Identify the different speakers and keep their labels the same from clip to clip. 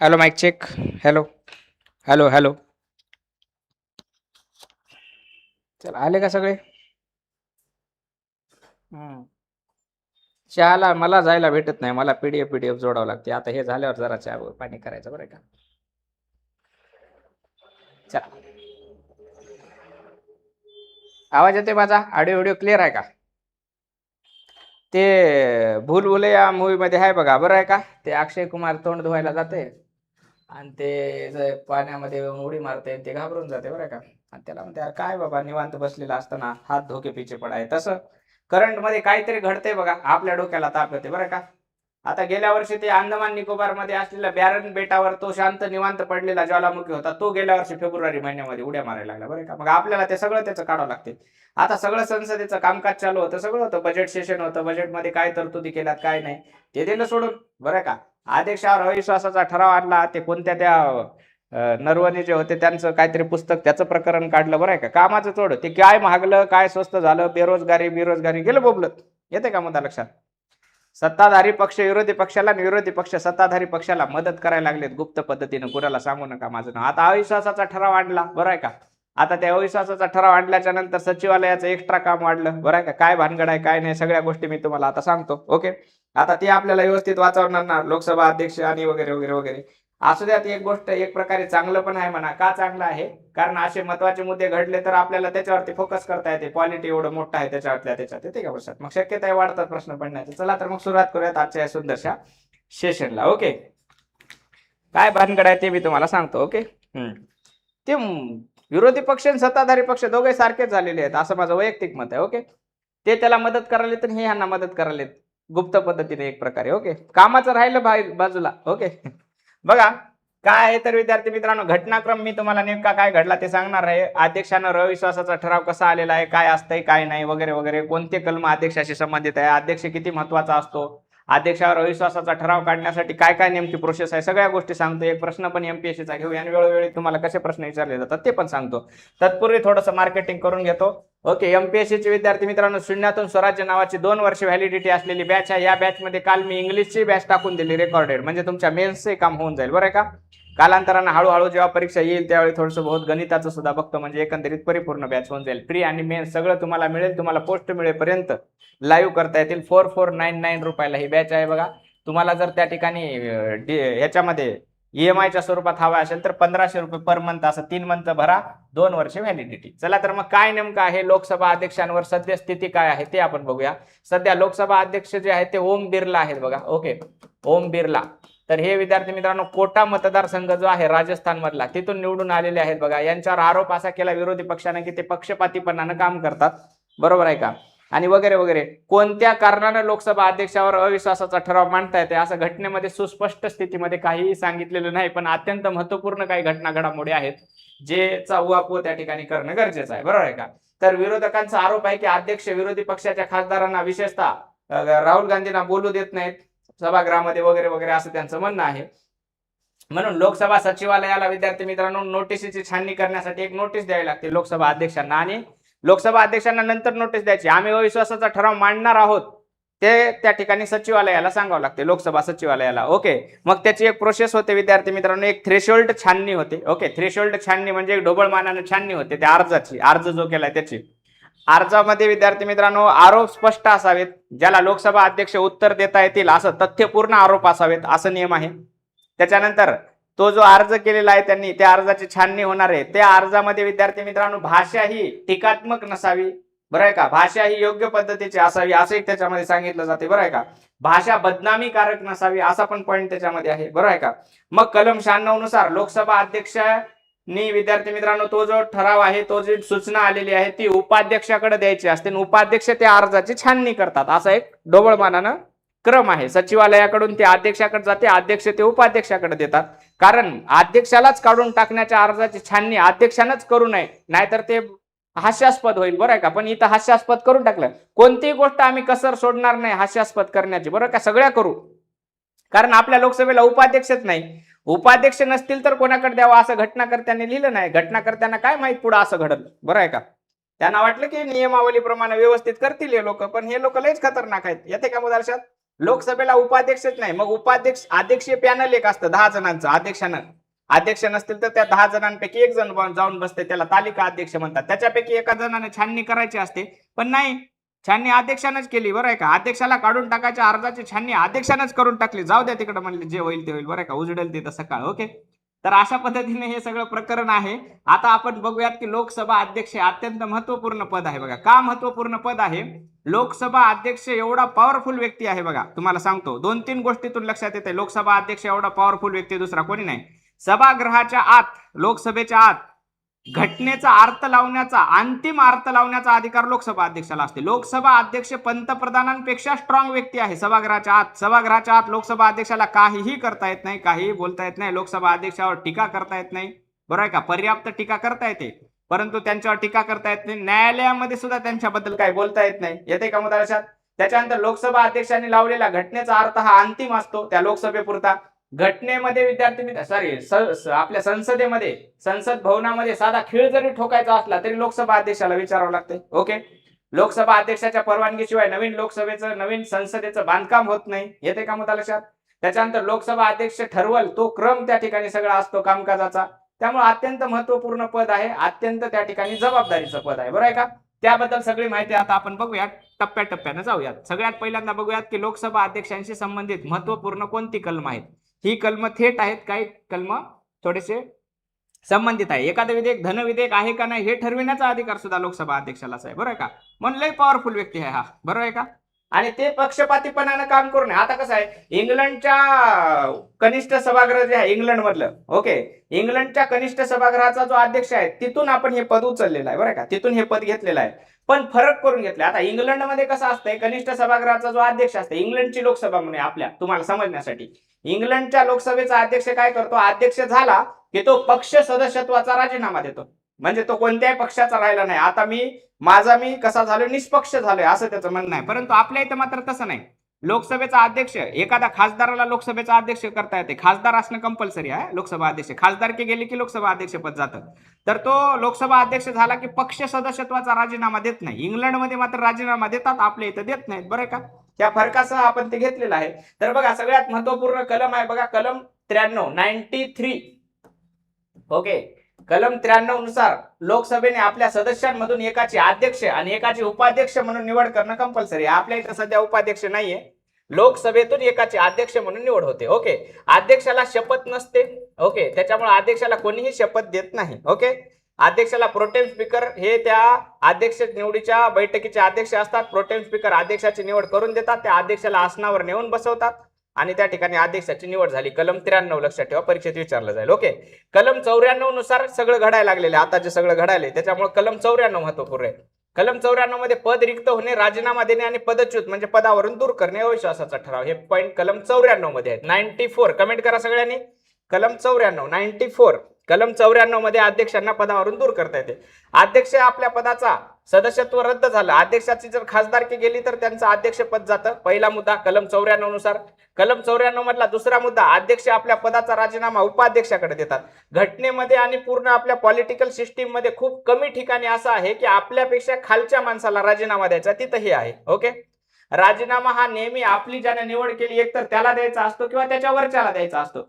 Speaker 1: Hello mike check hello hello hello चला आले का सगळे? चहाला मला जायला भेटत नाही. मला पीडीएफ पीडीएफ जोडावं लागते. आता हे झाल्यावर जरा चहा पाणी करायचं बरं का? चला. आवाज येतोय माझा? ऑडिओ व्हिडिओ क्लिअर आहे का? ते भूल भुलैया मूवीमध्ये आहे बघा. बरं आहे का? ते अक्षय कुमार तोंड धुवायला जाते आणि ते जे पाण्यामध्ये येऊन उडी मारते ते घाबरून जाते बरं आहे का. आणि त्याला म्हणते काय बाबा निवांत बसलेला असताना हात धोके पिचे पडाय. तसं करंटमध्ये काहीतरी घडतंय बघा आपल्या डोक्याला ताप येते बरं का. आता गेल्या वर्षी ते अंदमान निकोबारमध्ये असलेल्या बॅरन बेटावर तो शांत निवांत पडलेला ज्वालामुखी होता तो गेल्या वर्षी फेब्रुवारी महिन्यामध्ये उड्या मारायला लागला बरं का. मग आपल्याला ते सगळं त्याचं काढावं लागते. आता सगळं संसदेचं कामकाज चालू होतं सगळं होतं. बजेट सेशन होतं बजेटमध्ये काय तरतुदी केल्यात काय नाही ते दिलं सोडून बरं का. अध्यक्षावर अविश्वासाचा ठराव आणला. ते कोणत्या त्या नरवणे जे होते त्यांचं काहीतरी पुस्तक त्याचं प्रकरण काढलं. बरं आहे का? कामाचं तोड. ते काय महागलं काय स्वस्त झालं? बेरोजगारी बेरोजगारी गेलं बोबलत. येते का मुद्दा लक्षात? सत्ताधारी पक्ष विरोधी पक्षाला आणि विरोधी पक्ष सत्ताधारी पक्षाला मदत करायला लागलेत. गुप्त पद्धतीनं कुणाला सांगू नका माझं नाव. आता अविश्वासाचा ठराव आणला. बरं आहे का? आता त्या अविश्वासाचा ठराव आणल्याच्या नंतर सचिवालयाचं एक्स्ट्रा काम वाढलं. बरं आहे का? काय भानगड आहे काय नाही सगळ्या गोष्टी मी तुम्हाला आता सांगतो. ओके आता ते आपल्याला व्यवस्थित वाचवणार ना लोकसभा अध्यक्ष आणि वगैरे वगैरे वगैरे. असू द्यात एक गोष्ट एक प्रकारे चांगलं पण आहे म्हणा. का चांगलं आहे? कारण असे महत्त्वाचे मुद्दे घडले तर आपल्याला त्याच्यावरती फोकस करता येते. क्वालिटी एवढं मोठं आहे त्याच्यावरल्या त्याच्यात येते का वर्षात मग शक्यता वाढतात प्रश्न पडण्याचे. चला तर मग सुरुवात करूयात आजच्या या सुंदरशा सेशनला ओके काय भानगड आहे ते मी तुम्हाला सांगतो. ओके हम्म. ते विरोधी पक्ष आणि सत्ताधारी पक्ष दोघे सारखेच झालेले आहेत. असं माझं वैयक्तिक मत आहे ओके ते त्याला मदत करायला तर हे ह्यांना मदत करायला गुप्त पद्धतीने एक प्रकारे ओके कामाचं राहिलं बाजूला ओके बघा काय आहे तर विद्यार्थी मित्रांनो घटनाक्रम मी तुम्हाला नेमका काय घडला ते सांगणार आहे. अध्यक्षानं अविश्वासाचा ठराव कसा आलेला आहे काय असतंय काय नाही वगैरे वगैरे कोणते कलम अध्यक्षाशी संबंधित आहे अध्यक्ष किती महत्त्वाचा असतो अध्यक्षावर अविश्वासाचा ठराव काढण्यासाठी काय काय नेमकी प्रोसेस आहे सगळ्या गोष्टी सांगतो. एक प्रश्न पण एमपीएससीचा घेऊ आणि वेळोवेळी तुम्हाला कसे प्रश्न विचारले जातात ते पण सांगतो. तत्पूर्वी थोडंसं मार्केटिंग करून घेतो. ओके एमपीएससीचे विद्यार्थी मित्रांनो शून्यातून स्वराज्य नावाची दोन वर्ष व्हॅलिडिटी असलेली बॅच आहे. या बॅचमध्ये काल मी इंग्लिशची बॅच टाकून दिली रेकॉर्डेड म्हणजे तुमच्या मेन्सचे काम होऊन जाईल. बरं आहे का? कालांतरानं हळूहळू जेव्हा परीक्षा येईल त्यावेळी थोडंसं बहुत गणिताचं सुद्धा बघतो. म्हणजे एकंदरीत परिपूर्ण बॅच होऊन जाईल. फ्री आणि मेन सगळं तुम्हाला मिळेल. तुम्हाला पोस्ट मिळेपर्यंत लाईव्ह करता येतील. फोर फोर नाईन नाईन रुपयाला ही बॅच आहे बघा. तुम्हाला जर त्या ठिकाणी अं, ह्याच्यामध्ये ईएमआय च्या स्वरूपात हवा असेल तर पंधराशे रुपये पर मंथ असं तीन मंथ भरा. दोन वर्ष व्हॅलिडिटी चला तर मग काय नेमकं आहे? लोकसभा अध्यक्षांवर सध्या स्थिती काय आहे ते आपण बघूया. सध्या लोकसभा अध्यक्ष जे आहेत ते ओम बिर्ला आहेत बघा. ओके ओम बिर्ला. तर हे विद्यार्थी मित्रांनो कोटा मतदारसंघ जो आहे राजस्थान मधला तिथून निवडून आलेले आहेत बघा. यांच्यावर आरोप असा केला विरोधी पक्षाने की ते पक्षपातीपणानं काम करतात. बरोबर आहे का? आणि वगैरे वगैरे. कोणत्या कारणानं लोकसभा अध्यक्षावर अविश्वासाचा ठराव मांडता येते असं घटनेमध्ये सुस्पष्ट स्थितीमध्ये काहीही सांगितलेलं नाही पण अत्यंत महत्त्वपूर्ण काही घटना घडामोडी आहेत जेचा उहापोह त्या ठिकाणी करणं गरजेचं आहे. बरोबर आहे का? तर विरोधकांचा आरोप आहे की अध्यक्ष विरोधी पक्षाच्या खासदारांना विशेषतः राहुल गांधींना बोलू देत नाहीत. सभागृहामध्ये वगैरे वगैरे असं त्यांचं म्हणणं आहे. म्हणून लोकसभा सचिवालयाला विद्यार्थी मित्रांनो नोटीसीची छाननी करण्यासाठी एक नोटीस द्यावी लागते लोकसभा अध्यक्षांना. आणि लोकसभा अध्यक्षांना नंतर नोटीस द्यायची. आम्ही अविश्वासाचा ठराव मांडणार आहोत. ते त्या ठिकाणी सचिवालयाला सांगावं लागते लोकसभा सचिवालयाला. ओके. मग त्याची एक प्रोसेस होते विद्यार्थी मित्रांनो. एक थ्रेशोल्ड छाननी होते. ओके. थ्रेशोल्ड छाननी म्हणजे एक ढोबळ मानानं छाननी होते. त्या अर्जाची. अर्ज जो केलाय त्याची. अर्जामध्ये विद्यार्थी मित्रांनो आरोप स्पष्ट असावेत. ज्याला लोकसभा अध्यक्ष उत्तर देता येतील असं तथ्यपूर्ण आरोप असावेत असं नियम आहे. त्याच्यानंतर तो जो अर्ज केलेला आहे त्यांनी त्या अर्जाची छाननी होणार आहे. त्या अर्जामध्ये विद्यार्थी मित्रांनो भाषा ही टीकात्मक नसावी. बरं आहे का? भाषा ही योग्य पद्धतीची असावी असंही त्याच्यामध्ये सांगितलं जाते. बरं आहे का? भाषा बदनामीकारक नसावी असा पण पॉईंट त्याच्यामध्ये आहे. बरं आहे का? मग कलम शहाण्णवनुसार लोकसभा नी विद्यार्थी मित्रांनो तो जो ठराव आहे तो जी सूचना आलेली आहे ती उपाध्यक्षाकडे द्यायची असते. आणि उपाध्यक्ष त्या अर्जाची छाननी करतात. असा एक ढोबळमानानं क्रम आहे. सचिवालयाकडून ते अध्यक्षाकडे जाते अध्यक्ष ते उपाध्यक्षाकडे देतात. कारण अध्यक्षालाच काढून टाकण्याच्या अर्जाची छाननी अध्यक्षानंच करू नये नाहीतर ते हास्यास्पद होईल. बरं आहे का? पण इथं हास्यास्पद करून टाकलं. कोणतीही गोष्ट आम्ही कसर सोडणार नाही हास्यास्पद करण्याची. बरं का? सगळ्या करू. कारण आपल्या लोकसभेला उपाध्यक्षच नाही. उपाध्यक्ष नसतील तर कोणाकडे द्यावा असं घटनाकर्त्यांनी लिहिलं नाही. घटनाकर्त्यांना काय माहीत पुढं असं घडलं? बरं आहे का? त्यांना वाटलं की नियमावलीप्रमाणे व्यवस्थित करतील हे लोक पण हे लोक लयच खतरनाक आहेत. येते का मुदर्शात? लोकसभेला उपाध्यक्षच नाही. मग उपाध्यक्ष अध्यक्षीय पॅनल एक असतं दहा जणांचं अध्यक्षानं. अध्यक्ष नसतील तर त्या दहा जणांपैकी एक जण जाऊन बसते त्याला तालिका अध्यक्ष म्हणतात. त्याच्यापैकी एका जणाने छाननी करायची असते पण नाही. छाननी अध्यक्षानंच केली बरं आहे का? अध्यक्षाला काढून टाकायच्या अर्जाची छाननी अध्यक्षानंच करून टाकली. जाऊ द्या तिकडे म्हणले जे होईल ते होईल बरं आहे का? उजडेल ते तर सकाळ ओके? तर अशा पद्धतीने हे सगळं प्रकरण आहे. आता आपण बघूयात की लोकसभा अध्यक्ष हे अत्यंत महत्त्वपूर्ण पद आहे बघा. का महत्त्वपूर्ण पद आहे? लोकसभा अध्यक्ष एवढा पॉवरफुल व्यक्ती आहे बघा. तुम्हाला सांगतो दोन तीन गोष्टीतून लक्षात येते लोकसभा अध्यक्ष एवढा पॉवरफुल व्यक्ती दुसरा कोणी नाही. सभागृहाच्या आत लोकसभेच्या आत घटनेचा अर्थ लावण्याचा अंतिम अर्थ लावण्याचा अधिकार लोकसभा अध्यक्षाला असते. लोकसभा अध्यक्ष पंतप्रधानांपेक्षा स्ट्रॉंग व्यक्ती आहे. सभागृहाच्या आत सभागृहाच्या आत लोकसभा अध्यक्षाला काहीही करता येत नाही काहीही बोलता येत नाही. लोकसभा अध्यक्षावर टीका करता येत नाही. बरोबर आहे का? पर्याप्त टीका करता येते. परंतु त्यांच्यावर टीका करता येत नाही. न्यायालयामध्ये सुद्धा त्यांच्याबद्दल काही बोलता येत नाही. येते का मुद्दा त्याच्यानंतर लोकसभा अध्यक्षांनी लावलेला घटनेचा अर्थ हा अंतिम असतो त्या लोकसभेपुरता. घटनेमध्ये विद्यार्थी सॉरी आपल्या संसदेमध्ये संसद भवनामध्ये साधा खेळ जरी ठोकायचा असला तरी लोकसभा अध्यक्षाला विचारावं लागते ओके लोकसभा अध्यक्षाच्या परवानगीशिवाय नवीन लोकसभेचं नवीन संसदेचं बांधकाम होत नाही. येते का मुद्दा लक्षात त्याच्यानंतर लोकसभा अध्यक्ष ठरवल तो क्रम त्या ठिकाणी सगळा असतो कामकाजाचा. त्यामुळे अत्यंत महत्त्वपूर्ण पद आहे अत्यंत त्या ठिकाणी जबाबदारीचं पद आहे. बरं आहे का? त्याबद्दल सगळी माहिती आता आपण बघूयात. टप्प्याटप्प्यानं जाऊयात. सगळ्यात पहिल्यांदा बघूयात की लोकसभा अध्यक्षांशी संबंधित महत्त्वपूर्ण कोणती कलम आहेत? ही कलम थेट आहेत काही कलम थोडेसे संबंधित आहे. एखादं विधेयक धन विधेयक आहे का नाही हे ठरविण्याचा अधिकार सुद्धा लोकसभा अध्यक्षालाच आहे बरोबर आहे का? म्हणून लय पॉवरफुल व्यक्ती आहे हा. बरोबर आहे का? आणि ते पक्षपातीपणानं काम करू नये. आता कसं आहे इंग्लंडच्या कनिष्ठ सभागृह जे आहे इंग्लंड मधलं ओके? इंग्लंडच्या कनिष्ठ सभागृहाचा जो अध्यक्ष आहे तिथून आपण हे पद उचललेलं आहे बरं का? तिथून हे पद घेतलेलं आहे. पण फरक करून घेतले. आता इंग्लंडमध्ये कसं असतंय कनिष्ठ सभागृहाचा जो अध्यक्ष असते इंग्लंडची लोकसभा म्हणून आपल्या तुम्हाला समजण्यासाठी. इंग्लंडच्या लोकसभेचा अध्यक्ष काय करतो? अध्यक्ष झाला की तो पक्ष सदस्यत्वाचा राजीनामा देतो. म्हणजे तो कोणत्याही पक्षाचा राहिला नाही. आता मी माझा मी कसा झालो निष्पक्ष झालोय असं त्याचं म्हणणं आहे. परंतु आपल्या इथं मात्र तसं नाही. लोकसभेचा अध्यक्ष एखादा खासदाराला लोकसभेचा अध्यक्ष करता येते. खासदार असणं कंपल्सरी आहे लोकसभा अध्यक्ष. खासदार की गेले की लोकसभा अध्यक्षपद जातं. तर तो लोकसभा अध्यक्ष झाला की पक्ष सदस्यत्वाचा राजीनामा देत नाही. इंग्लंडमध्ये मात्र राजीनामा देतात आपल्या इथं देत नाहीत. बरं का? त्या फरकासह आपण ते घेतलेलं आहे. तर बघा सगळ्यात महत्त्वपूर्ण कलम आहे बघा. कलम त्र्याण्णव नाईन्टी थ्री ओके कलम त्र्याण्णवनुसार लोकसभेने आपल्या सदस्यांमधून एकाचे अध्यक्ष आणि एकाचे उपाध्यक्ष म्हणून निवड करणं कंपल्सरी आपल्या इथं सध्या उपाध्यक्ष नाहीये. लोकसभेतून एकाचे अध्यक्ष म्हणून निवड होते. ओके? अध्यक्षाला शपथ नसते. ओके? त्याच्यामुळे अध्यक्षाला कोणीही शपथ देत नाही. ओके? अध्यक्षाला प्रोटेम स्पीकर हे त्या अध्यक्ष निवडीच्या बैठकीचे अध्यक्ष असतात. प्रोटेम स्पीकर अध्यक्षाची निवड करून देतात. त्या अध्यक्षाला आसनावर नेऊन बसवतात. आणि त्या ठिकाणी अध्यक्षाची निवड झाली. कलम त्र्याण्णव लक्षात ठेवा परीक्षेत विचारलं जाईल. ओके कलम चौऱ्याण्णवनुसार सगळं घडायला लागलेलं आहे. आता जे सगळं घडायलंय त्याच्यामुळे कलम चौऱ्याण्णव महत्त्वपूर्ण आहे. कलम चौऱ्याण्णवमध्ये पद रिक्त होणे राजीनामा देणे आणि पदच्युत म्हणजे पदावरून दूर करणे अविश्वासाचा ठराव. हे पॉईंट कलम चौऱ्याण्णवमध्ये आहेत. नाईन्टी फोर कमेंट करा सगळ्यांनी. कलम चौऱ्याण्णव नाईन्टी फोर कलम चौऱ्याण्णवमध्ये अध्यक्षांना पदावरून दूर करता येते. अध्यक्ष आपल्या पदाचा सदस्यत्व रद्द झालं. अध्यक्षाची जर खासदारकी गेली तर त्यांचं अध्यक्षपद जातं. पहिला मुद्दा कलम चौऱ्याण्णवनुसार. कलम चौऱ्याण्णव मधला दुसरा मुद्दा अध्यक्ष आपल्या पदाचा राजीनामा उपाध्यक्षाकडे देतात. घटनेमध्ये आणि पूर्ण आपल्या पॉलिटिकल सिस्टीममध्ये खूप कमी ठिकाणी असं आहे की आपल्यापेक्षा खालच्या माणसाला राजीनामा द्यायचा तिथं हे आहे. ओके? राजीनामा हा नेहमी आपली ज्याने निवड केली एकतर त्याला द्यायचा असतो किंवा त्याच्या वरच्याला द्यायचा असतो.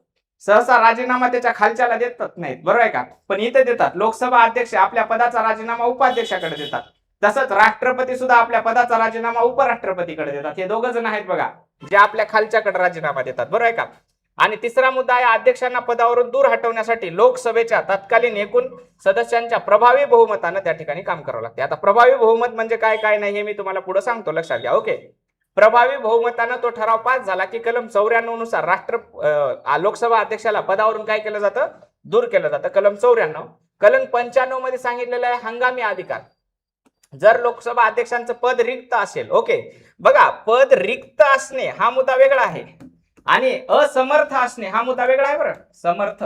Speaker 1: सहसा राजीनामा त्याच्या खालच्याला देतात नाहीत बरोबर आहे का? पण इथे देतात. लोकसभा अध्यक्ष आपल्या पदाचा राजीनामा उपाध्यक्षाकडे देतात. तसंच राष्ट्रपती सुद्धा आपल्या पदाचा राजीनामा उपराष्ट्रपतीकडे देतात. हे दोघं जण आहेत बघा जे आपल्या खालच्याकडे राजीनामा देतात बरोबर आहे का? आणि तिसरा मुद्दा आहे अध्यक्षांना पदावरून दूर हटवण्यासाठी लोकसभेच्या तत्कालीन एकूण सदस्यांच्या प्रभावी बहुमतानं त्या ठिकाणी काम करावं लागते. आता प्रभावी बहुमत म्हणजे काय काय नाही हे मी तुम्हाला पुढे सांगतो. लक्षात घ्या. ओके. प्रभावी बहुमतानं तो ठराव पास झाला की कलम चौऱ्याण्णवनुसार राष्ट्र लोकसभा अध्यक्षाला पदावरून काय केलं जातं? दूर केलं जातं. कलम चौऱ्याण्णव. कलम पंच्याण्णवमध्ये सांगितलेलं आहे हंगामी अधिकार. जर लोकसभा अध्यक्षांचं पद रिक्त असेल ओके. बघा पद रिक्त असणे हा मुद्दा वेगळा आहे. आणि असमर्थ असणे हा मुद्दा वेगळा आहे बरं. समर्थ.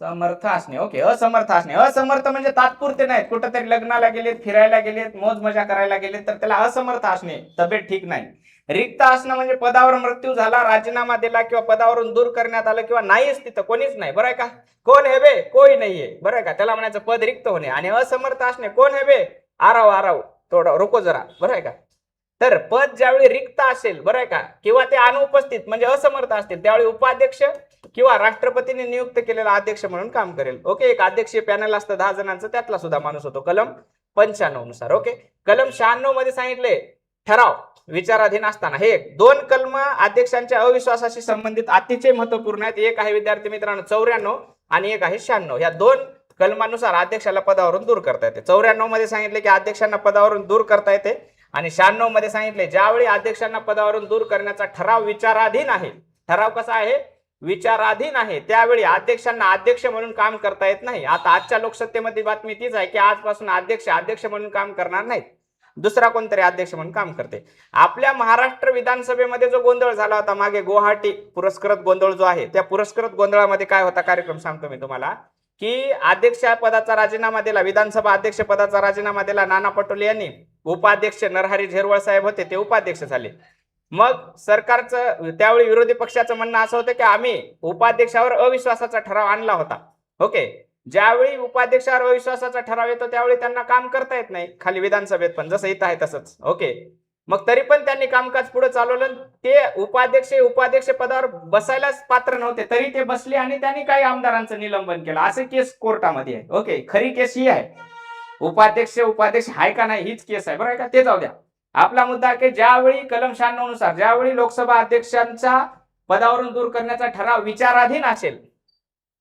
Speaker 1: समर्थ असणे. ओके असमर्थ असणे. असमर्थ म्हणजे तात्पुरते नाहीत. कुठंतरी लग्नाला गेलेत फिरायला गेलेत मोज मजा करायला गेलेत तर त्याला असमर्थ असणे तब्येत ठीक नाही. रिक्त असणं म्हणजे पदावर मृत्यू झाला राजीनामा दिला किंवा पदावरून दूर करण्यात आलं किंवा नाहीच तिथं कोणीच नाही. बरं आहे का? कोण हे बे? कोई नाहीये. बरं आहे का? त्याला म्हणायचं पद रिक्त होणे. आणि असमर्थ असणे कोण हे बे? आराव आराव. थोडं रोको जरा. बरं आहे का? तर पद ज्यावेळी रिक्त असेल बरं आहे का? किंवा ते अनुपस्थित म्हणजे असमर्थ असतील त्यावेळी उपाध्यक्ष किंवा राष्ट्रपतीने नियुक्त केलेला अध्यक्ष म्हणून काम करेल. ओके एक अध्यक्षीय पॅनल असतं दहा जणांचं त्यातला सुद्धा माणूस होतो. कलम पंच्याण्णवनुसार ओके कलम शहाण्णवमध्ये सांगितले ठराव विचाराधीन असताना. हे एक. दोन कलम अध्यक्षांच्या अविश्वासाशी संबंधित अतिशय महत्त्वपूर्ण आहेत. एक आहे विद्यार्थी मित्रांनो चौऱ्याण्णव आणि एक आहे शहाण्णव. या दोन कलमानुसार अध्यक्षाला पदावरून दूर करता येते. चौऱ्याण्णवमध्ये सांगितले की अध्यक्षांना पदावरून दूर करता येते आणि शहाण्णवमध्ये सांगितले ज्यावेळी अध्यक्षांना पदावरून दूर करण्याचा ठराव विचाराधीन आहे. ठराव कसा आहे? विचाराधीन आहे. त्यावेळी अध्यक्षांना अध्यक्ष म्हणून काम करता येत नाही. आता आजच्या लोकसत्तेमध्ये बातमी तीच आहे की आजपासून अध्यक्ष अध्यक्ष म्हणून काम करणार नाहीत. दुसरा कोणतरी अध्यक्ष म्हणून काम करते. आपल्या महाराष्ट्र विधानसभेमध्ये जो गोंधळ झाला होता मागे गुवाहाटी पुरस्कृत गोंधळ जो आहे त्या पुरस्कृत गोंधळामध्ये काय होता? कार्यक्रम सांगतो मी तुम्हाला. की अध्यक्ष पदाचा राजीनामा दिला विधानसभा अध्यक्ष पदाचा राजीनामा दिला. नाना पटोले यांनी. उपाध्यक्ष नरहरी झेरवळ साहेब होते ते उपाध्यक्ष झाले. मग सरकारचं त्यावेळी विरोधी पक्षाचं म्हणणं असं होतं की आम्ही उपाध्यक्षावर अविश्वासाचा ठराव आणला होता. ओके? ज्यावेळी उपाध्यक्षावर अविश्वासाचा ठराव येतो त्यावेळी त्यांना काम करता येत नाही खाली विधानसभेत पण जसं इथं आहे तसंच. ओके? मग तरी पण त्यांनी कामकाज पुढे चालवलं ते उपाध्यक्ष उपाध्यक्ष पदावर बसायलाच पात्र नव्हते तरी ते बसले आणि त्यांनी काही आमदारांचं निलंबन केलं. असे केस कोर्टामध्ये आहे ओके? खरी केस ही आहे. उपाध्यक्ष उपाध्यक्ष आहे का नाही हीच केस आहे. बरं आहे का? ते जाऊ द्या. आपला मुद्दा आहे की ज्यावेळी कलम शहाण्णवनुसार ज्यावेळी लोकसभा अध्यक्षांचा पदावरून दूर करण्याचा ठराव विचाराधीन असेल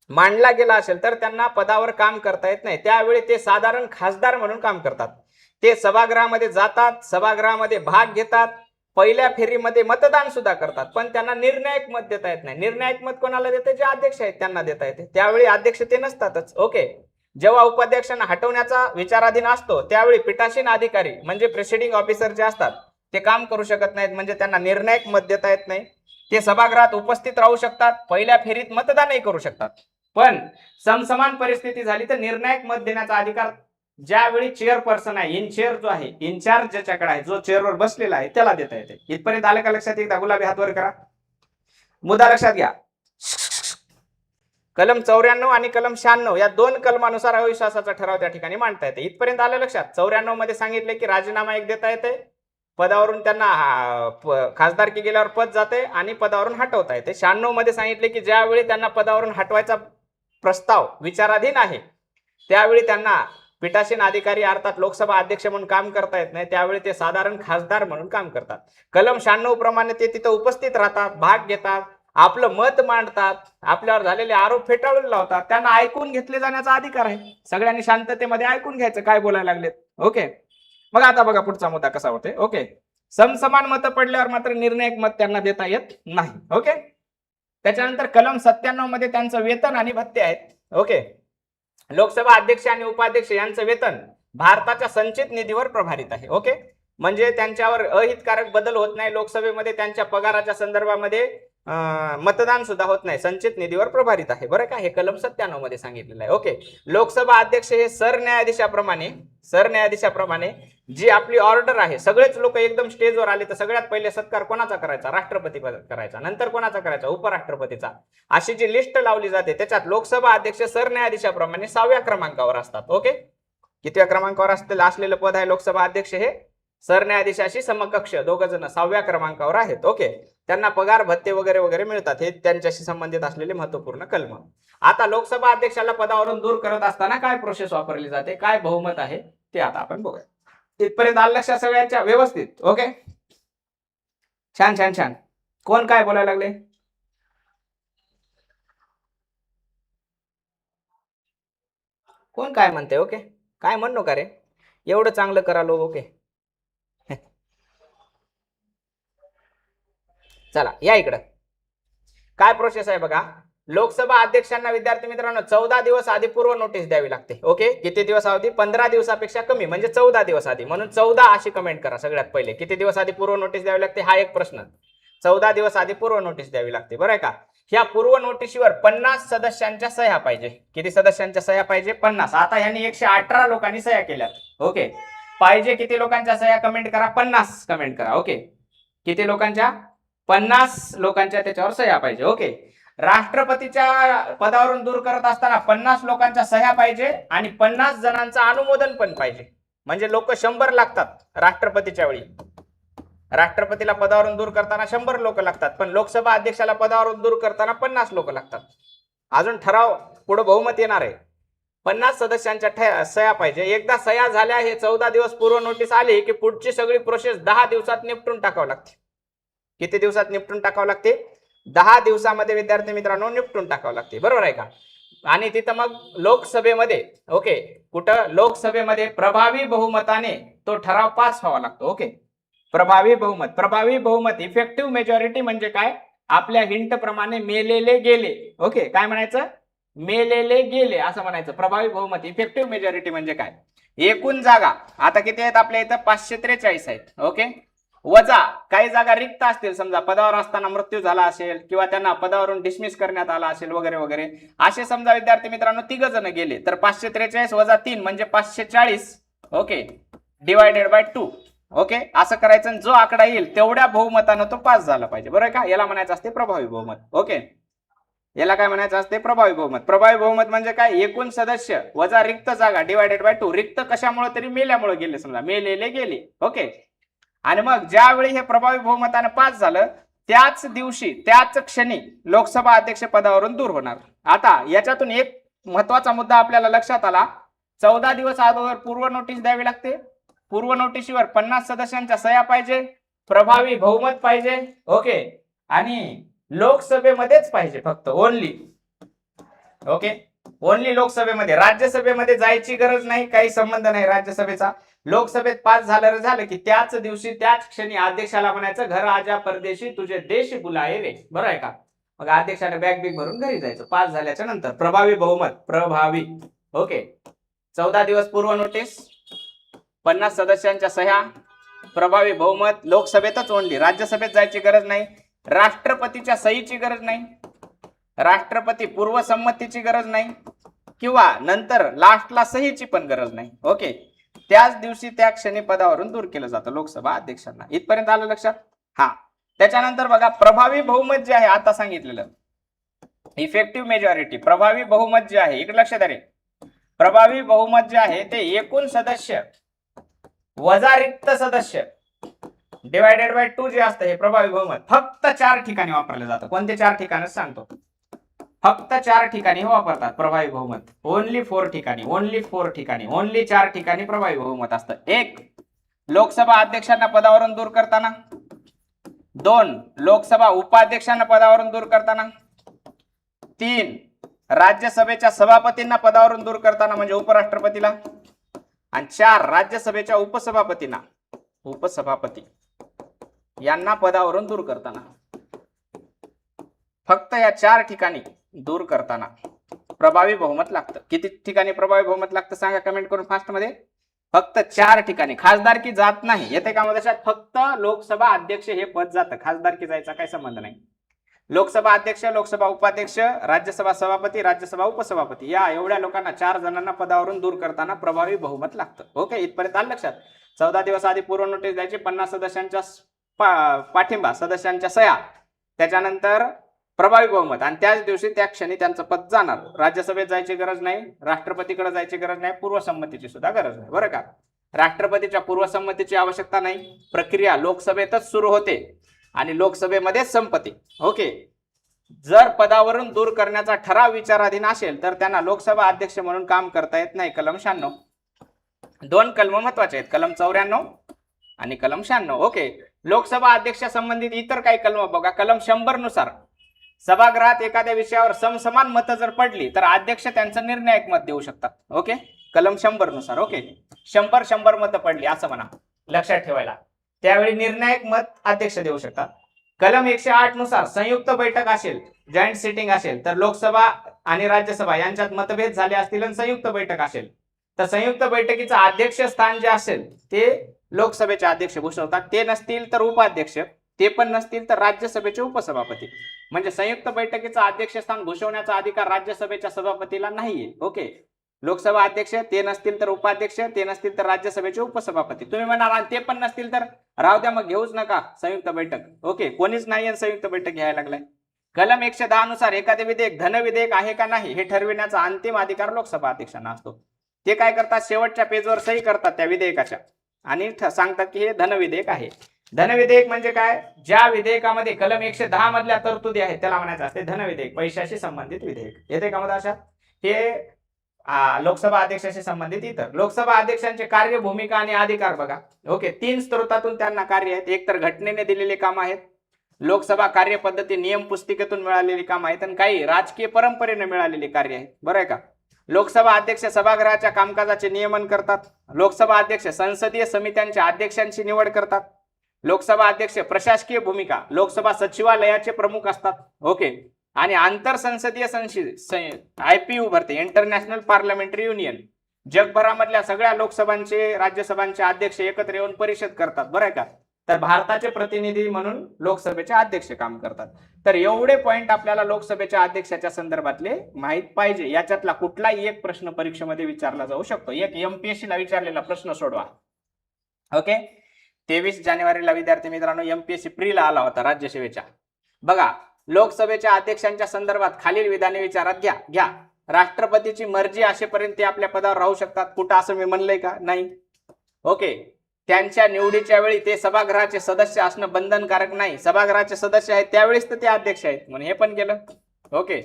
Speaker 1: मांडला गेला असेल तर त्यांना पदावर काम करता येत नाही. त्यावेळी ते साधारण खासदार म्हणून काम करतात. ते सभागृहामध्ये जातात सभागृहामध्ये भाग घेतात पहिल्या फेरीमध्ये मतदान सुद्धा करतात. पण त्यांना निर्णायक मत देता येत नाही. निर्णायक मत कोणाला देते? जे अध्यक्ष आहेत त्यांना देता येते. त्यावेळी अध्यक्ष ते नसतातच. ओके. जेव्हा उपाध्यक्षांना हटवण्याचा विचाराधीन असतो त्यावेळी पीठासीन अधिकारी म्हणजे प्रेसिडिंग ऑफिसर जे असतात ते काम करू शकत नाहीत म्हणजे त्यांना निर्णायक मत देता येत नाही. ते सभागृहात उपस्थित राहू शकतात पहिल्या फेरीत मतदानही करू शकतात. पण समसमान परिस्थिती झाली तर निर्णायक मत देण्याचा अधिकार ज्यावेळी चेअरपर्सन आहे इन चेअर जो आहे इनचार्ज ज्याच्याकडे आहे जो चेअरवर बसलेला आहे त्याला देता येते. इथपर्यंत आलं का लक्षात? एकदा गुलाबी हातवर करा. मुद्दा लक्षात घ्या. कलम चौऱ्याण्णव आणि कलम शहाण्णव या दोन कलमानुसार अविश्वासाचा ठराव त्या ठिकाणी मांडता येते. इथपर्यंत आलं लक्षात. चौऱ्याण्णवमध्ये सांगितले की राजीनामा एक देता येते. पदावरून त्यांना प- खासदारकी गेल्यावर पद जाते आणि पदावरून हटवता येते. शहाण्णवमध्ये सांगितले की ज्यावेळी त्यांना पदावरून हटवायचा प्रस्ताव विचाराधीन आहे त्यावेळी त्यांना पीठासीन अधिकारी अर्थात लोकसभा अध्यक्ष म्हणून काम करता येत नाही. त्यावेळी ते साधारण खासदार म्हणून काम करतात. कलम शहाण्णव प्रमाणे ते तिथं उपस्थित राहतात भाग घेतात. आपलं मत मांडतात आपल्यावर झालेले आरोप फेटाळून लावतात त्यांना ऐकून घेतले जाण्याचा अधिकार आहे. सगळ्यांनी शांततेमध्ये ऐकून घ्यायचं काय बोलायला लागलेत. ओके. मग आता बघा पुढचा मुद्दा कसा होते ओके. समसमान मतं पडल्यावर मात्र निर्णायक मत त्यांना देता येत नाही. ओके. त्याच्यानंतर कलम सत्त्याण्णवमध्ये त्यांचं वेतन आणि भत्ते आहेत. ओके. लोकसभा अध्यक्ष आणि उपाध्यक्ष यांचं वेतन भारताच्या संचित निधीवर प्रभारित आहे. ओके. म्हणजे त्यांच्यावर अहितकारक बदल होत नाही लोकसभेमध्ये त्यांच्या पगाराच्या संदर्भामध्ये. मतदान सुद्धा होत नाही. संचित निधीवर प्रभारित आहे. बरं का? हे कलम सत्त्याण्णवमध्ये सांगितलेलं आहे. ओके. लोकसभा अध्यक्ष हे सरन्यायाधीशाप्रमाणे सरन्यायाधीशाप्रमाणे जी आपली ऑर्डर आहे सगळेच लोक एकदम स्टेजवर आले तर सगळ्यात पहिले सत्कार कोणाचा करायचा? राष्ट्रपती करायचा. नंतर कोणाचा करायचा? उपराष्ट्रपतीचा. अशी जी लिस्ट लावली जाते त्याच्यात लोकसभा अध्यक्ष सरन्यायाधीशाप्रमाणे सहाव्या क्रमांकावर असतात. ओके? कितव्या क्रमांकावर असलेलं असलेलं पद आहे लोकसभा अध्यक्ष हे सरन्यायाधीशाशी समकक्ष. दोघ जण सहाव्या क्रमांकावर आहेत. ओके? त्यांना पगार भत्ते वगैरे वगैरे मिळतात. हे त्यांच्याशी संबंधित असलेले महत्त्वपूर्ण कलम. आता लोकसभा अध्यक्षाला पदावरून दूर करत असताना काय प्रोसेस वापरली जाते? काय बहुमत आहे? ते आता आपण बघूया. इथपर्यंत आलं लक्षात सगळ्यांच्या? व्यवस्थित. ओके छान छान छान. कोण काय बोलायला लागले? कोण काय म्हणते? ओके काय म्हण का रे? एवढं चांगलं करालो ओके चला या इकडं. काय प्रोसेस आहे बघा? लोकसभा अध्यक्षांना विद्यार्थी मित्रांनो चौदा दिवस आधी पूर्व नोटीस द्यावी लागते. ओके किती दिवस आधी? पंधरा दिवसापेक्षा कमी म्हणजे चौदा दिवस आधी. म्हणून चौदा अशी कमेंट करा सगळ्यात पहिले. किती दिवस आधी पूर्व नोटीस द्यावी लागते? हा एक प्रश्न. चौदा दिवस आधी पूर्व नोटीस द्यावी लागते. बरं आहे का? ह्या पूर्व नोटीशीवर पन्नास सदस्यांच्या सह्या पाहिजे. किती सदस्यांच्या सह्या पाहिजे? पन्नास. आता ह्यांनी एकशे अठरा लोकांनी सह्या केल्यात. ओके पाहिजे किती लोकांच्या सह्या? कमेंट करा. पन्नास कमेंट करा. ओके किती लोकांच्या? पन्नास लोकांच्या त्याच्यावर सह्या पाहिजे ओके राष्ट्रपतीच्या पदावरून दूर करत असताना पन्नास लोकांच्या सह्या पाहिजे आणि पन्नास जणांचं अनुमोदन पण पाहिजे. म्हणजे लोक शंभर लागतात राष्ट्रपतीच्या वेळी. राष्ट्रपतीला पदावरून दूर करताना शंभर लोक लागतात पण लोकसभा अध्यक्षाला पदावरून दूर करताना पन्नास लोक लागतात. अजून ठराव पुढे बहुमत येणार आहे. पन्नास सदस्यांच्या सह्या पाहिजे. एकदा सह्या झाल्या हे चौदा दिवस पूर्व नोटीस आली की पुढची सगळी प्रोसेस दहा दिवसात निपटून टाकावं लागते. किती दिवसात निपटून टाकावं लागते? दहा दिवसामध्ये विद्यार्थी मित्रांनो निपटून टाकावं लागते. बरोबर आहे का? आणि तिथं मग लोकसभेमध्ये ओके कुठं? लोकसभेमध्ये प्रभावी बहुमताने तो ठराव पास व्हावा लागतो ओके. प्रभावी बहुमत प्रभावी बहुमत इफेक्टिव्ह मेजॉरिटी म्हणजे काय? आपल्या हिंट प्रमाणे मेलेले गेले ओके. काय म्हणायचं? मेलेले गेले असं म्हणायचं. प्रभावी बहुमत इफेक्टिव्ह मेजॉरिटी म्हणजे काय? एकूण जागा. आता किती आहेत आपल्या इथं? पाचशे त्रेचाळीस आहेत ओके. वजा काही जागा रिक्त असतील समजा पदावर असताना मृत्यू झाला असेल किंवा त्यांना पदावरून डिसमिस करण्यात आला असेल वगैरे वगैरे असे समजा विद्यार्थी मित्रांनो तिघ जण गेले तर पाचशे त्रेचाळीस वजा तीन म्हणजे पाचशे चाळीस. Okay divided by two okay असं करायचं जो आकडा येईल तेवढ्या बहुमतानं तो पास झाला पाहिजे. बरोबर आहे का? याला म्हणायचं असते प्रभावी बहुमत. ओके याला काय म्हणायचं असते? प्रभावी बहुमत. प्रभावी बहुमत म्हणजे काय? एकूण सदस्य वजा रिक्त जागा डिवायडेड बाय टू रिक्त कशामुळे तरी मेल्यामुळे गेले समजा. मेलेले गेले. ओके आणि मग ज्यावेळी हे प्रभावी बहुमतानं पास झालं त्याच दिवशी त्याच क्षणी लोकसभा अध्यक्ष पदावरून दूर होणार. आता याच्यातून एक महत्त्वाचा मुद्दा आपल्याला लक्षात आला. चौदा दिवस अगोदर पूर्व नोटीस द्यावी लागते. पूर्व नोटीसीवर पन्नास सदस्यांच्या सह्या पाहिजे प्रभावी बहुमत पाहिजे ओके. आणि लोकसभेमध्येच पाहिजे फक्त ओनली ओके? ओनली लोकसभेमध्ये. राज्यसभेमध्ये जायची गरज नाही काही संबंध नाही राज्यसभेचा. लोकसभेत पास झालं झालं की त्याच दिवशी त्याच क्षणी अध्यक्षाला म्हणायचं घर आजा परदेशी तुझे देश बुलाये रे. बरं आहे का? मग अध्यक्षाने बॅग बिग भरून घरी जायचं. पास झाल्याच्यानंतर. प्रभावी बहुमत. प्रभावी. ओके. चौदा दिवस पूर्व नोटीस. पन्नास सदस्यांच्या सह्या. प्रभावी बहुमत. लोकसभेतच ओनली राज्यसभेत जायची गरज नाही. राष्ट्रपतीच्या सहीची गरज नाही. राष्ट्रपती पूर्व संमतीची गरज नाही किंवा नंतर लास्टला सहीची पण गरज नाही. ओके त्याच दिवशी त्या क्षणी पदावरून दूर केलं जातं लोकसभा अध्यक्षांना. इथपर्यंत आलं लक्षात? हा. त्याच्यानंतर बघा प्रभावी बहुमत जे आहे आता सांगितलेलं. इफेक्टिव्ह मेजॉरिटी प्रभावी बहुमत जे आहे इकडे लक्षात रे. प्रभावी बहुमत जे आहे ते एकूण सदस्य वजा रिक्त सदस्य डिवायडेड बाय टू जे असतं हे प्रभावी बहुमत फक्त चार ठिकाणी वापरलं जातं. कोणते चार ठिकाणच सांगतो. फक्त चार ठिकाणी वापरतात प्रभावी बहुमत. ओनली फोर ठिकाणी ओनली फोर ठिकाणी ओनली चार ठिकाणी प्रभावी बहुमत असतं. एक लोकसभा अध्यक्षांना पदावरून दूर करताना. दोन लोकसभा उपाध्यक्षांना पदावरून दूर करताना. तीन राज्यसभेच्या सभापतींना पदावरून दूर करताना म्हणजे उपराष्ट्रपतीला. आणि चार राज्यसभेच्या उपसभापतींना उपसभापती यांना पदावरून दूर करताना. फक्त या चार ठिकाणी दूर करताना. प्रभावी बहुमत लागतं. किती ठिकाणी प्रभावी बहुमत लागतं सांगा कमेंट करून फास्टमध्ये? फक्त चार ठिकाणी. खासदारकी जात नाही. येते का देशात? फक्त लोकसभा अध्यक्ष हे पद जातं. खासदारकी जायचा काही संबंध नाही. लोकसभा अध्यक्ष लोकसभा उपाध्यक्ष राज्यसभा सभापती राज्यसभा उपसभापती. या एवढ्या लोकांना चार जणांना पदावरून दूर करताना प्रभावी बहुमत लागतं. ओके इथपर्यंत आलं लक्षात? चौदा दिवस आधी पूर्व नोटीस द्यायची. पन्नास सदस्यांच्या पाठिंबा सदस्यांच्या सह्या. त्याच्यानंतर प्रभावी बहुमत. आणि त्याच दिवशी त्या क्षणी त्यांचं पद जाणार. राज्यसभेत जायची गरज नाही राष्ट्रपतीकडे जायची गरज नाही पूर्वसंमतीची सुद्धा गरज नाही. बरं का? राष्ट्रपतीच्या पूर्वसंमतीची आवश्यकता नाही. प्रक्रिया लोकसभेतच सुरू होते आणि लोकसभेमध्ये संपते ओके? जर पदावरून दूर करण्याचा ठराव विचाराधीन असेल तर त्यांना लोकसभा अध्यक्ष म्हणून काम करता येत नाही. कलम शहाण्णव. दोन कलम महत्त्वाचे आहेत. कलम चौऱ्याण्णव आणि कलम शहाण्णव. ओके? लोकसभा अध्यक्ष संबंधित इतर काही कलम बघा. कलम शंभरनुसार सभागृहात एखाद्या विषयावर समसमान मतं जर पडली तर अध्यक्ष त्यांचं निर्णायक मत देऊ शकतात. ओके? कलम शंभरनुसार ओके? शंभर शंभर मतं पडली असं म्हणा. लक्षात ठेवायला. त्यावेळी निर्णायक मत अध्यक्ष देऊ शकतात. कलम एकशे आठनुसार संयुक्त बैठक असेल जॉईंट सिटिंग असेल तर लोकसभा आणि राज्यसभा यांच्यात मतभेद झाले असतील आणि संयुक्त बैठक असेल. तर संयुक्त बैठकीचं अध्यक्ष स्थान जे असेल ते लोकसभेचे अध्यक्ष भूषवतात ते नसतील तर उपाध्यक्ष ते पण नसतील तर राज्यसभेचे उपसभापती. म्हणजे संयुक्त बैठकीचं अध्यक्षस्थान भूषवण्याचा अधिकार राज्यसभेच्या सभापतीला नाहीये. ओके. लोकसभा अध्यक्ष ते नसतील तर उपाध्यक्ष ते नसतील तर राज्यसभेचे उपसभापती. तुम्ही म्हणाल आणि ते पण नसतील तर? राहू द्या मग घेऊच नका. संयुक्त बैठक. ओके. कोणीच नाही संयुक्त बैठक घ्यायला लागलाय. कलम एकशे दहा नुसार एखादे विधेयक धन विधेयक आहे का नाही हे ठरविण्याचा अंतिम अधिकार लोकसभा अध्यक्षांना असतो. ते काय करतात? शेवटच्या पेजवर सही करतात त्या विधेयकाच्या. आणि सांगतात की हे धन विधेयक आहे. धनविधेयक म्हणजे काय? ज्या विधेयकामध्ये कलम एकशे दहा मधल्या तरतुदी आहेत त्याला म्हणायचं असते धनविधेयक पैशाशी संबंधित विधेयक. येते का मध्ये अशा हे लोकसभा अध्यक्षाशी संबंधित इतर. लोकसभा अध्यक्षांचे कार्य भूमिका आणि अधिकार बघा. ओके तीन स्त्रोतातून त्यांना कार्य आहेत. एक तर घटनेने दिलेले काम आहेत. लोकसभा कार्यपद्धती नियम पुस्तिकेतून मिळालेली काम आहेत आणि काही राजकीय परंपरेने मिळालेली कार्य आहेत. बरं आहे का? लोकसभा अध्यक्ष सभागृहाच्या कामकाजाचे नियमन करतात. लोकसभा अध्यक्ष संसदीय समित्यांच्या अध्यक्षांची निवड करतात. लोकसभा अध्यक्ष प्रशासकीय भूमिका लोकसभा सचिवालयाचे प्रमुख असतात. ओके. आणि आंतर संसदीय आय पी यू भरते इंटरनॅशनल पार्लमेंटरी युनियन. जगभरामधल्या सगळ्या लोकसभांचे राज्यसभांचे अध्यक्ष एकत्र येऊन परिषद करतात बरं का? तर भारताचे प्रतिनिधी म्हणून लोकसभेचे अध्यक्ष काम करतात. तर एवढे पॉइंट आपल्याला लोकसभेच्या अध्यक्षाच्या संदर्भातले माहीत पाहिजे. याच्यातला कुठलाही एक प्रश्न परीक्षेमध्ये विचारला जाऊ शकतो. एक एमपीएससी ला विचारलेला प्रश्न सोडवा. ओके? तेवीस जानेवारीला विद्यार्थी मित्रांनो एमपीएससी प्रीला आला होता राज्यसेवेच्या बघा लोकसभेच्या अध्यक्षांच्या संदर्भात खालील विधाने विचारात घ्या. घ्या. राष्ट्रपतीची मर्जी असेपर्यंत ते आपल्या पदावर राहू शकतात. कुठं असं मी म्हणलंय का? नाही. ओके. त्यांच्या निवडीच्या वेळी ते सभागृहाचे सदस्य असणं बंधनकारक नाही. सभागृहाचे सदस्य आहेत त्यावेळेस तर ते अध्यक्ष आहेत. म्हणून हे पण केलं. ओके.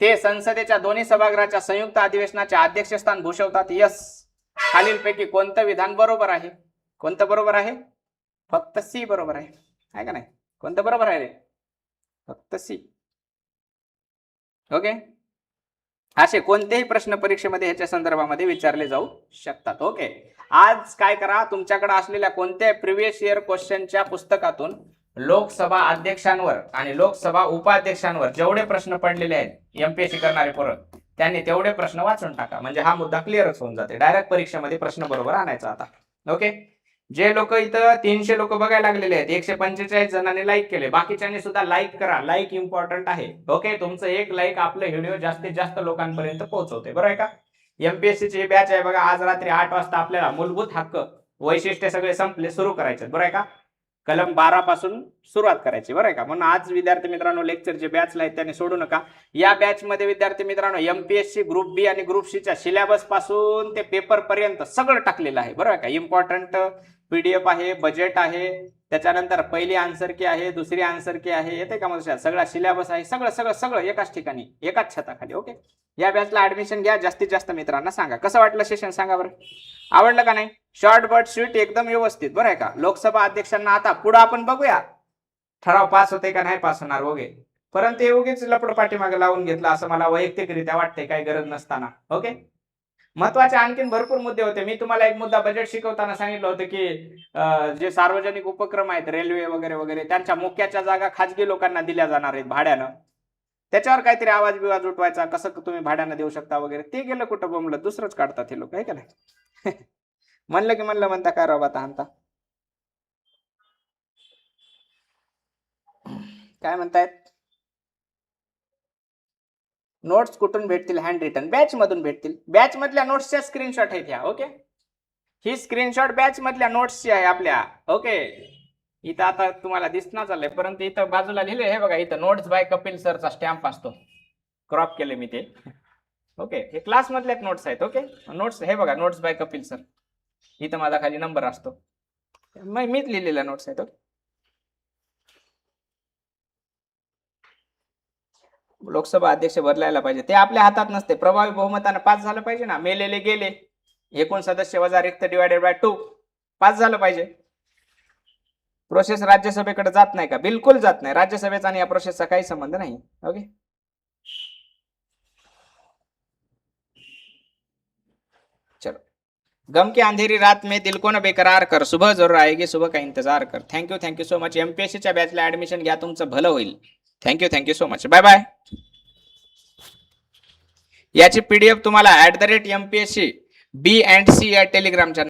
Speaker 1: ते संसदेच्या दोन्ही सभागृहाच्या संयुक्त अधिवेशनाचे अध्यक्षस्थान भूषवतात. यस. खालीलपैकी कोणतं विधान बरोबर आहे? कोणतं बरोबर आहे? फक्त सी बरोबर आहे. आहे का नाही? कोणतं बरोबर आहे रे? फक्त सी ओके असे कोणतेही प्रश्न परीक्षेमध्ये ह्याच्या संदर्भामध्ये विचारले जाऊ शकतात. ओके आज काय करा? तुमच्याकडे असलेल्या कोणत्या प्रिव्हियस इयर क्वेश्चनच्या पुस्तकातून लोकसभा अध्यक्षांवर आणि लोकसभा उपाध्यक्षांवर जेवढे प्रश्न पडलेले आहेत एमपीएससी करणारे पोरं त्यांनी तेवढे प्रश्न वाचून टाका. म्हणजे हा मुद्दा क्लिअरच होऊन जाते. डायरेक्ट परीक्षेमध्ये प्रश्न बरोबर आणायचा आता. ओके जे लोक इथं तीनशे लोक बघायला लागलेले आहेत एकशे पंचेचाळीस जणांनी लाईक केले. बाकीच्यांनी सुद्धा लाईक करा. लाईक इम्पॉर्टंट आहे. ओके तुमचं एक लाईक आपलं व्हिडिओ जास्तीत जास्त लोकांपर्यंत पोहोचवते. बरोबर आहे का? एमपीएससी ची बॅच आहे बघा. आज रात्री आठ वाजता आपल्याला मूलभूत हक्क वैशिष्ट्य सगळे संपले सुरू करायचे बरं आहे का? कलम बारा पासून सुरुवात करायची. बरं आहे का? म्हणून आज विद्यार्थी मित्रांनो लेक्चर जे बॅचला आहेत त्यांनी सोडू नका. या बॅच मध्ये विद्यार्थी मित्रांनो एमपीएससी ग्रुप बी आणि ग्रुप सी च्या सिलेबसपासून ते पेपर पर्यंत सगळं टाकलेलं आहे. बरोबर आहे का? इम्पॉर्टंट पीडीएफ आहे बजेट आहे त्याच्यानंतर पहिली आन्सर की आहे दुसरी आन्सर की आहे येते का म्हणजे सगळा सिलेबस आहे सगळं सगळं सगळं एकाच ठिकाणी एकाच छताखाली ओके या बॅचला ऍडमिशन घ्या जास्तीत जास्त मित्रांना सांगा. कसं वाटलं सेशन सांगा बरं? आवडलं का नाही? शॉर्ट बट स्वीट एकदम व्यवस्थित बरं आहे का? लोकसभा अध्यक्षांना आता पुढे आपण बघूया. ठराव पास होते का नाही पास होणार ओके परंतु हे लपड पाठीमागे लावून घेतलं असं मला वैयक्तिकरित्या वाटतंय काही गरज नसताना ओके महत्त्वाचे आणखीन भरपूर मुद्दे होते. मी तुम्हाला एक मुद्दा बजेट शिकवताना सांगितलं होतं की जे सार्वजनिक उपक्रम आहेत रेल्वे वगैरे वगैरे त्यांच्या मुख्याच्या जागा खाजगी लोकांना दिल्या जाणार आहेत भाड्यानं. त्याच्यावर काहीतरी आवाज बिवाज उठवायचा कसं तुम्ही भाड्यानं देऊ शकता वगैरे ते गेलं कुठं बोंबलं दुसरंच काढतात हे लोक आहे का नाही? म्हणलं की म्हणलं म्हणता काय राव आता आणता? काय म्हणतायत? नोट्स कुठून भेटतील? हँड रिटर्न बॅच मधून भेटतील. बॅच मधल्या नोट्सच्या स्क्रीनशॉट आहेत ह्या ओके ही स्क्रीनशॉट बॅच मधल्या नोट्सची आहे आपल्या ओके इथं आता तुम्हाला दिसणार चाललंय परंतु इथं बाजूला लिहिले हे बघा इथं नोट्स बाय कपिल सरचा स्टॅम्प असतो. क्रॉप केले मी ते. ओके हे क्लास मधल्याच नोट्स आहेत ओके नोट्स हे बघा नोट्स बाय कपिल सर. इथं माझा खाली नंबर असतो. मीच लिहिलेला नोट्स आहेत ओके लोकसभा अध्यक्ष बदलायला पाहिजे. ते आपल्या हातात नसते. प्रभावी बहुमतानं पास झालं पाहिजे ना. मेलेले गेले. एकूण सदस्य वजा रिक्त डिवायडेड बाय टू पास झालं पाहिजे. प्रोसेस राज्यसभेकडे जात नाही का? बिलकुल जात नाही. राज्यसभेचा आणि या प्रोसेसचा काही संबंध नाही. ओके चलो. गम की अंधेरी रात में दिल को न बेकरार कर. सुबह जरूर आएगी. सुबह का इंतजार कर. Thank you thank you so much एमपीएससीच्या बॅचला ऍडमिशन घ्या. तुमचं भलं होईल. Thank you thank you so much bye bye याची पीडीएफ तुम्हाला at the rate MPSC B and C या टेलिग्रामच्या